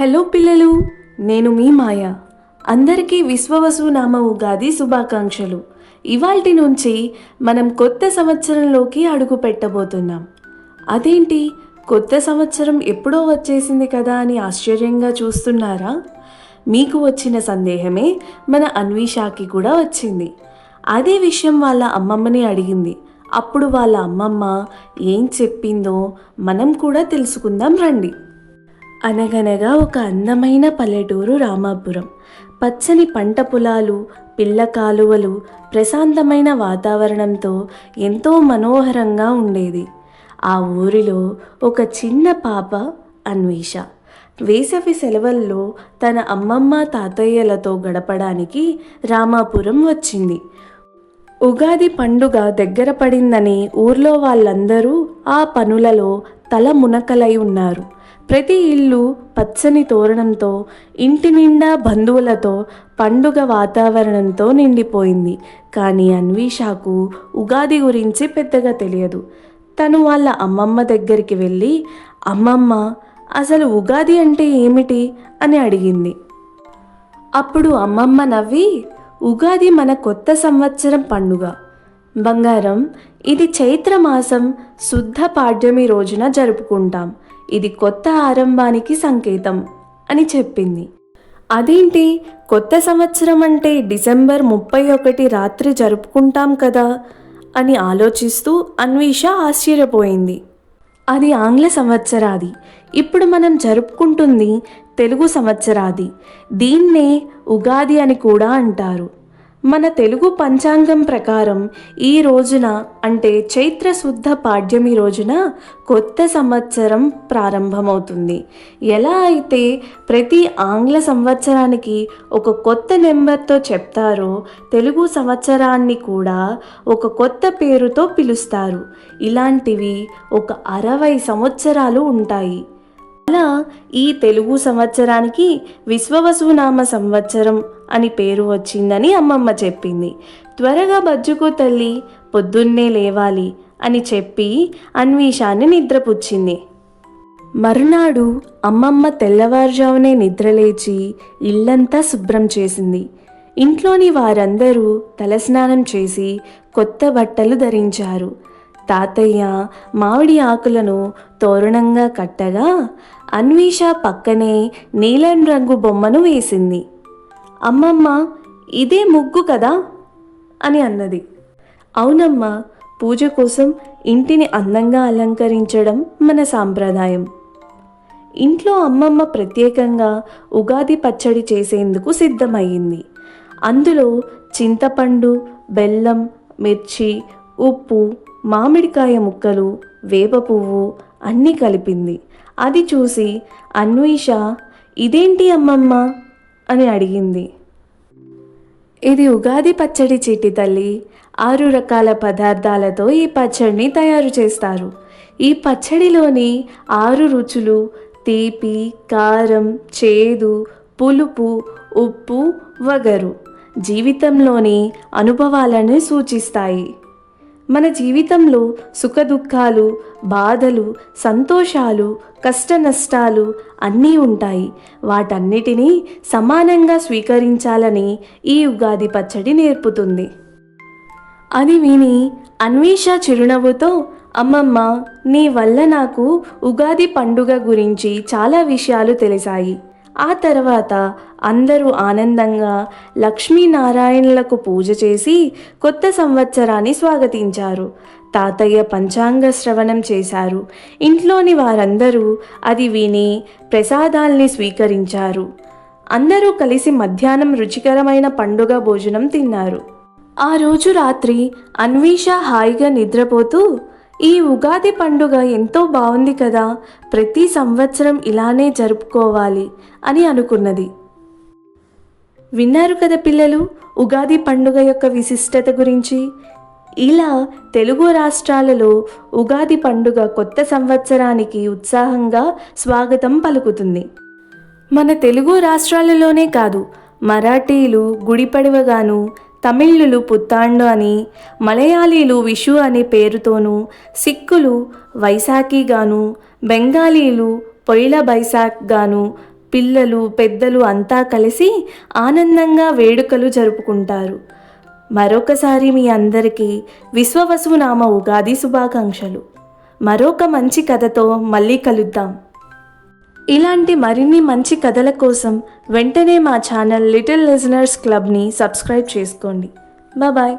Hello పిల్లలు నేను మీ మాయ. అందరికీ విశ్వవసు నామ ఉగాది శుభాకాంక్షలు. ఇవాల్టి నుంచి మనం కొత్త సంవత్సరంలోకి అడుగు పెట్టబోతున్నాం. అదేంటి? కొత్త సంవత్సరం ఎప్పుడో వచ్చేసింది కదా అని ఆశ్చర్యంగా చూస్తున్నారా? మీకు వచ్చిన సందేహమే మన అన్విషాకి కూడా వచ్చింది. అదే విషయం వాళ్ళ అమ్మమ్మని అడిగింది. అప్పుడు వాళ్ళ అమ్మమ్మ ఏం చెప్పిందో మనం కూడా తెలుసుకుందాం రండి. అనగనగా ఒక అందమైన పల్లెటూరు రామాపురం. పచ్చని పంట పొలాలు పిల్ల కాలువలు ప్రశాంతమైన వాతావరణంతో ఎంతో మనోహరంగా ఉండేది. ఆ ఊరిలో ఒక చిన్న పాప అన్వేష. వేసవి సెలవుల్లో తన అమ్మమ్మ తాతయ్యలతో గడపడానికి రామాపురం వచ్చింది. ఉగాది పండుగ దగ్గర పడిందని ఊర్లో వాళ్ళందరూ ఆ పనులలో తల మునకలై ఉన్నారు. ప్రతి ఇల్లు పచ్చని తోరణంతో ఇంటి నిండా బంధువులతో పండుగ వాతావరణంతో నిండిపోయింది. కానీ అన్వీషాకు ఉగాది గురించి పెద్దగా తెలియదు. తను వాళ్ళ అమ్మమ్మ దగ్గరికి వెళ్ళి అమ్మమ్మ అసలు ఉగాది అంటే ఏమిటి? అని అడిగింది. అప్పుడు అమ్మమ్మ నవ్వి ఉగాది మన కొత్త సంవత్సరం పండుగ. బంగారం ఇది చైత్ర మాసం శుద్ధ పాడ్యమి రోజున జరుపుకుంటాం. ఇది కొత్త ఆరంభానికి సంకేతం అని చెప్పింది. అదేంటి? కొత్త సంవత్సరం అంటే డిసెంబర్ ముప్పై ఒకటి రాత్రి జరుపుకుంటాం కదా అని ఆలోచిస్తూ అన్వేష ఆశ్చర్యపోయింది. అది ఆంగ్ల సంవత్సరాది. ఇప్పుడు మనం జరుపుకుంటుంది తెలుగు సంవత్సరాది. దీన్నే ఉగాది అని కూడా అంటారు. మన తెలుగు పంచాంగం ప్రకారం ఈ రోజున అంటే చైత్ర శుద్ధ పాడ్యమి రోజున కొత్త సంవత్సరం ప్రారంభమవుతుంది. ఎలా అయితే ప్రతి ఆంగ్ల సంవత్సరానికి ఒక కొత్త నెంబర్తో చెప్తారో తెలుగు సంవత్సరాన్ని కూడా ఒక కొత్త పేరుతో పిలుస్తారు. ఇలాంటివి ఒక అరవై సంవత్సరాలు ఉంటాయి. అలా ఈ తెలుగు సంవత్సరానికి విశ్వవసునామ సంవత్సరం అని పేరు వచ్చిందని అమ్మమ్మ చెప్పింది. త్వరగా బజ్జుకు తల్లి పొద్దున్నే లేవాలి అని చెప్పి అన్వీషాన్ని నిద్రపుచ్చింది. మరునాడు అమ్మమ్మ తెల్లవారుజామునే నిద్రలేచి ఇల్లంతా శుభ్రం చేసింది. ఇంట్లోని వారందరూ తలస్నానం చేసి కొత్త బట్టలు ధరించారు. తాతయ్య మామిడి ఆకులను తోరణంగా కట్టగా అన్వీష పక్కనే నీలం రంగు బొమ్మను వేసింది. అమ్మమ్మ ఇదే ముగ్గు కదా? అని అన్నది. అవునమ్మా పూజ కోసం ఇంటిని అందంగా అలంకరించడం మన సాంప్రదాయం. ఇంట్లో అమ్మమ్మ ప్రత్యేకంగా ఉగాది పచ్చడి చేసేందుకు సిద్ధమయ్యింది. అందులో చింతపండు బెల్లం మిర్చి ఉప్పు మామిడికాయ ముక్కలు వేప పువ్వు అన్నీ కలిపింది. అది చూసి అన్వీష ఇదేంటి అమ్మమ్మ? అని అడిగింది. ఇది ఉగాది పచ్చడి చీటి తల్లి. ఆరు రకాల పదార్థాలతో ఈ పచ్చడిని తయారు చేస్తారు. ఈ పచ్చడిలోని ఆరు రుచులు తీపి కారం చేదు పులుపు ఉప్పు వగరు జీవితంలోని అనుభవాలను సూచిస్తాయి. మన జీవితంలో సుఖదుఖాలు బాధలు సంతోషాలు కష్ట నష్టాలు అన్నీ ఉంటాయి. వాటన్నిటినీ సమానంగా స్వీకరించాలని ఈ ఉగాది పచ్చడి నేర్పుతుంది. అది విని అన్వేష చిరునవ్వుతో అమ్మమ్మ నీ వల్ల నాకు ఉగాది పండుగ గురించి చాలా విషయాలు తెలిసాయి. ఆ తర్వాత అందరూ ఆనందంగా లక్ష్మీనారాయణులకు పూజ చేసి కొత్త సంవత్సరాన్ని స్వాగతించారు. తాతయ్య పంచాంగ శ్రవణం చేశారు. ఇంట్లోని వారందరూ అది విని ప్రసాదాల్ని స్వీకరించారు. అందరూ కలిసి మధ్యాహ్నం రుచికరమైన పండుగ భోజనం తిన్నారు. ఆ రోజు రాత్రి అన్వీష హాయిగా నిద్రపోతూ ఈ ఉగాది పండుగ ఎంతో బాగుంది కదా ప్రతి సంవత్సరం ఇలానే జరుపుకోవాలి అని అనుకున్నది. విన్నారు కదా పిల్లలు ఉగాది పండుగ యొక్క విశిష్టత గురించి? ఇలా తెలుగు రాష్ట్రాలలో ఉగాది పండుగ కొత్త సంవత్సరానికి ఉత్సాహంగా స్వాగతం పలుకుతుంది. మన తెలుగు రాష్ట్రాలలోనే కాదు మరాఠీలు గుడిపడవగాను తమిళులు పుత్తాండు అని మలయాళీలు విషు అనే పేరుతోనూ సిక్కులు వైశాఖిగాను బెంగాలీలు పొయిల బైశాఖ్ గాను పిల్లలు పెద్దలు అంతా కలిసి ఆనందంగా వేడుకలు జరుపుకుంటారు. మరొకసారి మీ అందరికీ విశ్వవసునామ ఉగాది శుభాకాంక్షలు. మరొక మంచి కథతో మళ్ళీ కలుద్దాం. ఇలాంటి మరిన్ని మంచి కథల కోసం వెంటనే మా ఛానల్ లిటిల్ లిజనర్స్ క్లబ్ని సబ్స్క్రైబ్ చేసుకోండి. బాయ్